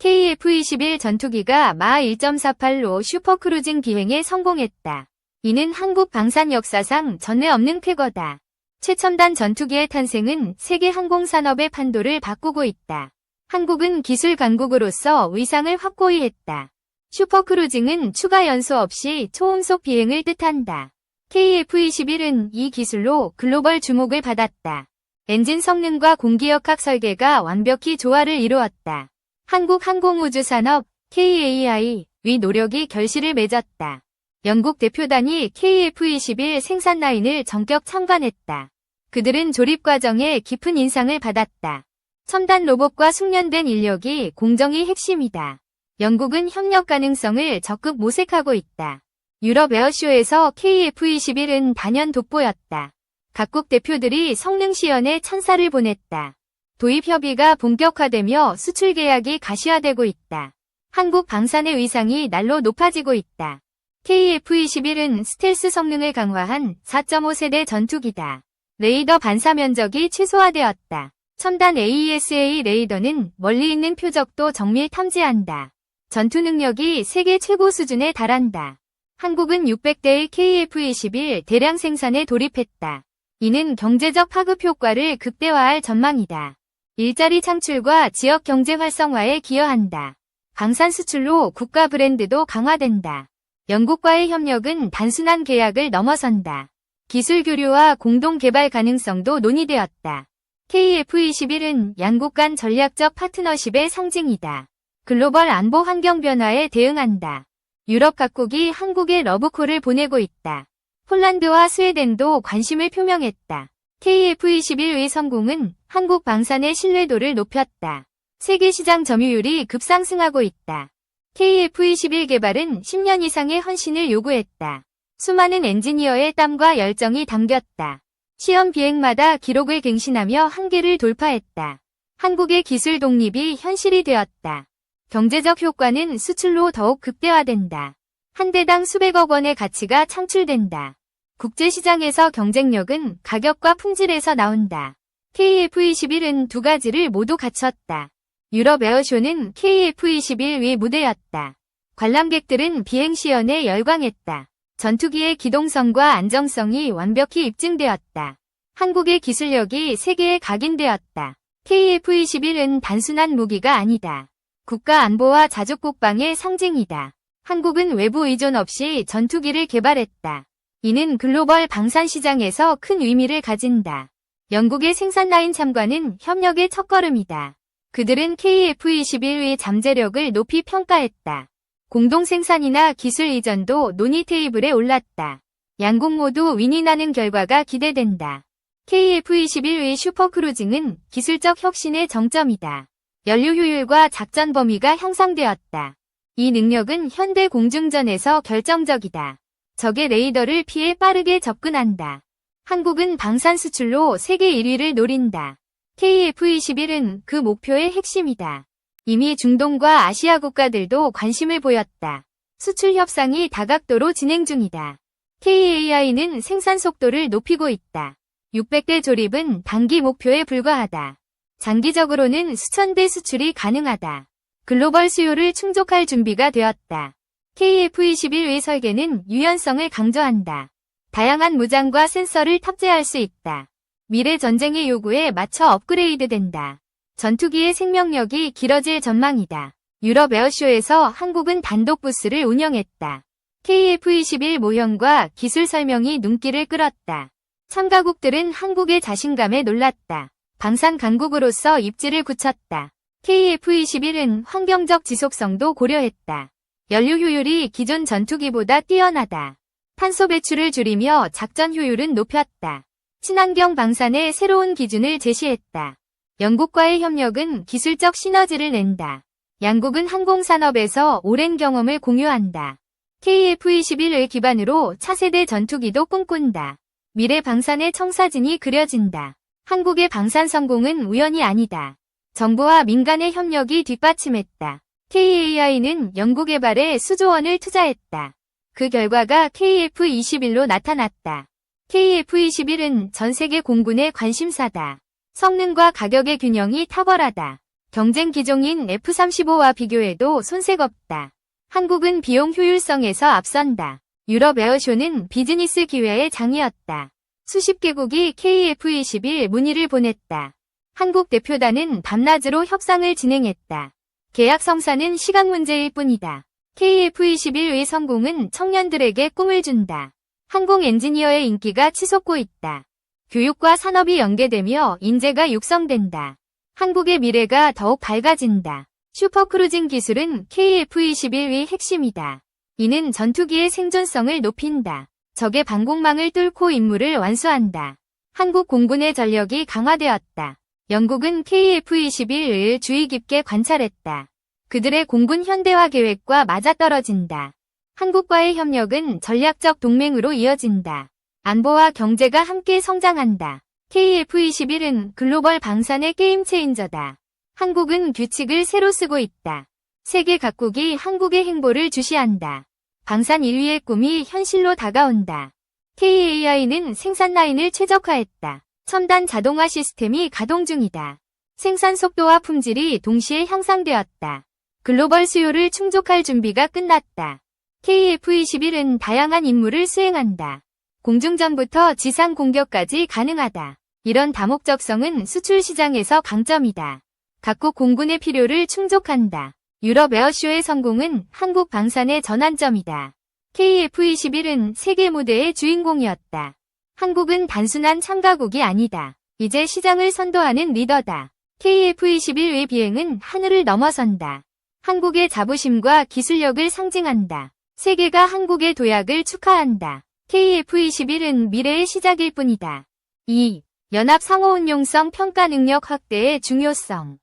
KF-21 전투기가 마 1.48로 슈퍼크루징 비행에 성공했다. 이는 한국 방산 역사상 전례 없는 쾌거다. 최첨단 전투기의 탄생은 세계 항공산업의 판도를 바꾸고 있다. 한국은 기술 강국으로서 위상을 확고히 했다. 슈퍼크루징은 추가 연소 없이 초음속 비행을 뜻한다. KF-21은 이 기술로 글로벌 주목을 받았다. 엔진 성능과 공기역학 설계가 완벽히 조화를 이루었다. 한국항공우주산업 KAI 위 노력이 결실을 맺었다. 영국 대표단이 KF-21 생산 라인을 전격 참관했다. 그들은 조립 과정에 깊은 인상을 받았다. 첨단 로봇과 숙련된 인력이 공정이 핵심이다. 영국은 협력 가능성을 적극 모색하고 있다. 유럽 에어쇼에서 KF-21은 단연 돋보였다. 각국 대표들이 성능 시연에 찬사를 보냈다. 도입 협의가 본격화되며 수출 계약이 가시화되고 있다. 한국 방산의 위상이 날로 높아지고 있다. KF-21은 스텔스 성능을 강화한 4.5세대 전투기다. 레이더 반사 면적이 최소화되었다. 첨단 AESA 레이더는 멀리 있는 표적도 정밀 탐지한다. 전투 능력이 세계 최고 수준에 달한다. 한국은 600대의 KF-21 대량 생산에 돌입했다. 이는 경제적 파급 효과를 극대화할 전망이다. 일자리 창출과 지역 경제 활성화에 기여한다. 방산 수출로 국가 브랜드도 강화된다. 영국과의 협력은 단순한 계약을 넘어선다. 기술 교류와 공동 개발 가능성도 논의되었다. KF-21은 양국 간 전략적 파트너십의 상징이다. 글로벌 안보 환경 변화에 대응한다. 유럽 각국이 한국에 러브콜을 보내고 있다. 폴란드와 스웨덴도 관심을 표명했다. KF-21 의 성공은 한국 방산의 신뢰도를 높였다. 세계 시장 점유율이 급상승하고 있다. KF-21 개발은 10년 이상의 헌신을 요구했다. 수많은 엔지니어의 땀과 열정이 담겼다. 시험 비행마다 기록을 갱신하며 한계를 돌파했다. 한국의 기술 독립이 현실이 되었다. 경제적 효과는 수출로 더욱 극대화된다. 한 대당 수백억 원의 가치가 창출된다. 국제시장에서 경쟁력은 가격과 품질에서 나온다. KF-21은 두 가지를 모두 갖췄다. 유럽 에어쇼는 KF-21 위 무대였다. 관람객들은 비행 시연에 열광했다. 전투기의 기동성과 안정성이 완벽히 입증되었다. 한국의 기술력이 세계에 각인되었다. KF-21은 단순한 무기가 아니다. 국가 안보와 자족 국방의 상징이다. 한국은 외부 의존 없이 전투기를 개발했다. 이는 글로벌 방산 시장에서 큰 의미를 가진다. 영국의 생산 라인 참관은 협력의 첫걸음이다. 그들은 KF-21의 잠재력을 높이 평가했다. 공동 생산이나 기술 이전도 논의 테이블에 올랐다. 양국 모두 윈이 나는 결과가 기대된다. KF-21의 슈퍼크루징은 기술적 혁신의 정점이다. 연료 효율과 작전 범위가 향상되었다. 이 능력은 현대 공중전에서 결정적이다. 적의 레이더를 피해 빠르게 접근한다. 한국은 방산 수출로 세계 1위를 노린다. KF-21은 그 목표의 핵심이다. 이미 중동과 아시아 국가들도 관심을 보였다. 수출 협상이 다각도로 진행 중이다. KAI는 생산 속도를 높이고 있다. 600대 조립은 단기 목표에 불과하다. 장기적으로는 수천 대 수출이 가능하다. 글로벌 수요를 충족할 준비가 되었다. KF-21의 설계는 유연성을 강조한다. 다양한 무장과 센서를 탑재할 수 있다. 미래 전쟁의 요구에 맞춰 업그레이드 된다. 전투기의 생명력이 길어질 전망이다. 유럽 에어쇼에서 한국은 단독 부스를 운영했다. KF-21 모형과 기술 설명이 눈길을 끌었다. 참가국들은 한국의 자신감에 놀랐다. 방산 강국으로서 입지를 굳혔다. KF-21은 환경적 지속성도 고려했다. 연료 효율이 기존 전투기보다 뛰어나다. 탄소 배출을 줄이며 작전 효율은 높였다. 친환경 방산의 새로운 기준을 제시했다. 영국과의 협력은 기술적 시너지를 낸다. 양국은 항공산업에서 오랜 경험을 공유한다. KF-21을 기반으로 차세대 전투기도 꿈꾼다. 미래 방산의 청사진이 그려진다. 한국의 방산 성공은 우연이 아니다. 정부와 민간의 협력이 뒷받침했다. KAI는 연구 개발에 수조 원을 투자했다. 그 결과가 KF-21로 나타났다. KF-21은 전 세계 공군의 관심사다. 성능과 가격의 균형이 탁월하다. 경쟁 기종인 F-35와 비교해도 손색 없다. 한국은 비용 효율성에서 앞선다. 유럽 에어쇼는 비즈니스 기회의 장이었다. 수십 개국이 KF-21 문의를 보냈다. 한국 대표단은 밤낮으로 협상을 진행했다. 계약 성사는 시간 문제일 뿐이다. KF-21의 성공은 청년들에게 꿈을 준다. 항공 엔지니어의 인기가 치솟고 있다. 교육과 산업이 연계되며 인재가 육성된다. 한국의 미래가 더욱 밝아진다. 슈퍼크루징 기술은 KF-21의 핵심이다. 이는 전투기의 생존성을 높인다. 적의 방공망을 뚫고 임무를 완수한다. 한국 공군의 전력이 강화되었다. 영국은 KF-21을 주의 깊게 관찰했다. 그들의 공군 현대화 계획과 맞아떨어진다. 한국과의 협력은 전략적 동맹으로 이어진다. 안보와 경제가 함께 성장한다. KF-21은 글로벌 방산의 게임 체인저다. 한국은 규칙을 새로 쓰고 있다. 세계 각국이 한국의 행보를 주시한다. 방산 1위의 꿈이 현실로 다가온다. KAI는 생산 라인을 최적화했다. 첨단 자동화 시스템이 가동 중이다. 생산 속도와 품질이 동시에 향상되었다. 글로벌 수요를 충족할 준비가 끝났다. KF-21은 다양한 임무를 수행한다. 공중전부터 지상 공격까지 가능하다. 이런 다목적성은 수출 시장에서 강점이다. 각국 공군의 필요를 충족한다. 유럽 에어쇼의 성공은 한국 방산의 전환점이다. KF-21은 세계 무대의 주인공이었다. 한국은 단순한 참가국이 아니다. 이제 시장을 선도하는 리더다. KF-21의 비행은 하늘을 넘어선다. 한국의 자부심과 기술력을 상징한다. 세계가 한국의 도약을 축하한다. KF-21은 미래의 시작일 뿐이다. 2. 연합 상호운용성 평가 능력 확대의 중요성.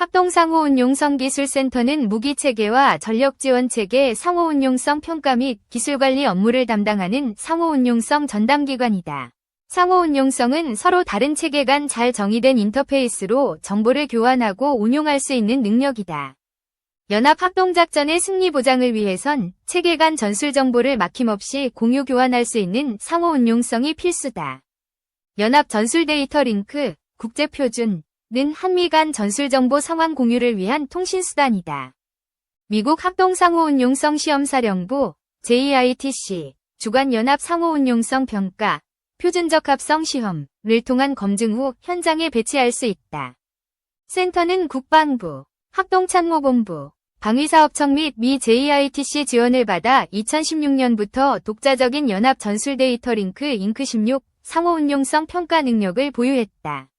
합동상호운용 성기술센터는 무기체계와 전력지원체계 상호운용성 평가 및 기술관리 업무를 담당하는 상호운용성 전담기관이다. 상호운용성은 서로 다른 체계 간 잘 정의된 인터페이스로 정보를 교환하고 운용할 수 있는 능력이다. 연합합동작전의 승리 보장을 위해선 체계 간 전술 정보를 막힘없이 공유 교환할 수 있는 상호운용성이 필수다. 연합 전술 데이터 링크, 국제표준, 는 한미 간 전술정보 상황 공유를 위한 통신수단이다. 미국 합동상호운용성 시험사령부 JITC 주간 연합 상호운용성 평가 표준적 합성 시험을 통한 검증 후 현장에 배치할 수 있다. 센터는 국방부, 합동참모본부, 방위사업청 및 미 JITC 지원을 받아 2016년부터 독자적인 연합 전술 데이터 링크 잉크 16 상호운용성 평가 능력을 보유했다.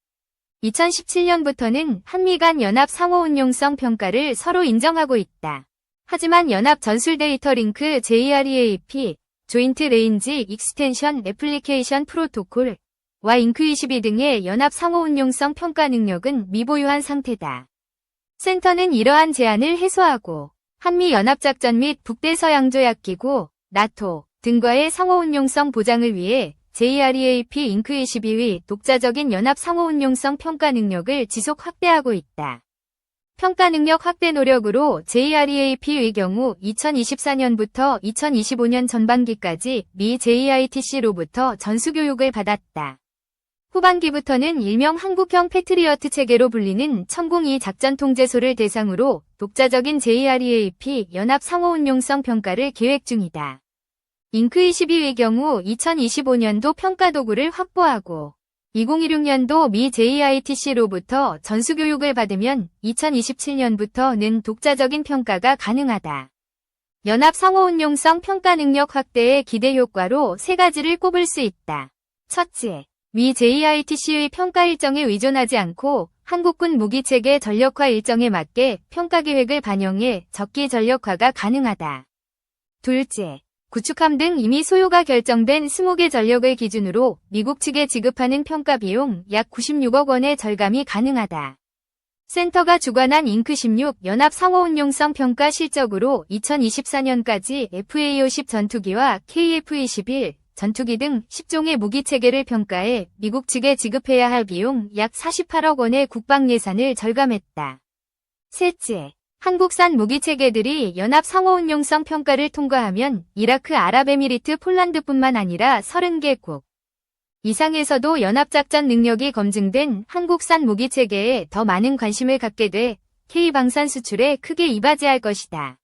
2017년부터는 한미 간 연합 상호운용성 평가를 서로 인정하고 있다. 하지만 연합 전술 데이터 링크 JREAP, 조인트 레인지 익스텐션 애플리케이션 프로토콜, 와 잉크22 등의 연합 상호운용성 평가 능력은 미보유한 상태다. 센터는 이러한 제한을 해소하고 한미 연합작전 및 북대서양조약기구, 나토 등과의 상호운용성 보장을 위해 JREAP 잉크 22의 독자적인 연합 상호운용성 평가 능력을 지속 확대하고 있다. 평가 능력 확대 노력으로 JREAP의 경우 2024년부터 2025년 전반기까지 미 JITC로부터 전수교육을 받았다. 후반기부터는 일명 한국형 패트리어트 체계로 불리는 천공이 작전통제소를 대상으로 독자적인 JREAP 연합 상호운용성 평가를 계획 중이다. 잉크22의 경우 2025년도 평가 도구를 확보하고 2016년도 미 JITC로부터 전수교육을 받으면 2027년부터는 독자적인 평가가 가능하다. 연합 상호운용성 평가 능력 확대의 기대 효과로 세 가지를 꼽을 수 있다. 첫째, 미 JITC의 평가 일정에 의존하지 않고 한국군 무기체계 전력화 일정에 맞게 평가 계획을 반영해 적기 전력화가 가능하다. 둘째, 구축함 등 이미 소요가 결정된 20개 전력을 기준으로 미국 측에 지급하는 평가 비용 약 96억 원의 절감이 가능하다. 센터가 주관한 잉크 16 연합 상호운용성 평가 실적으로 2024년까지 FA50 전투기와 KF21 전투기 등 10종의 무기 체계를 평가해 미국 측에 지급해야 할 비용 약 48억 원의 국방 예산을 절감했다. 셋째, 한국산 무기체계들이 연합 상호운용성 평가를 통과하면 이라크 아랍에미리트 폴란드뿐만 아니라 30개국 이상에서도 연합작전 능력이 검증된 한국산 무기체계에 더 많은 관심을 갖게 돼 K방산 수출에 크게 이바지할 것이다.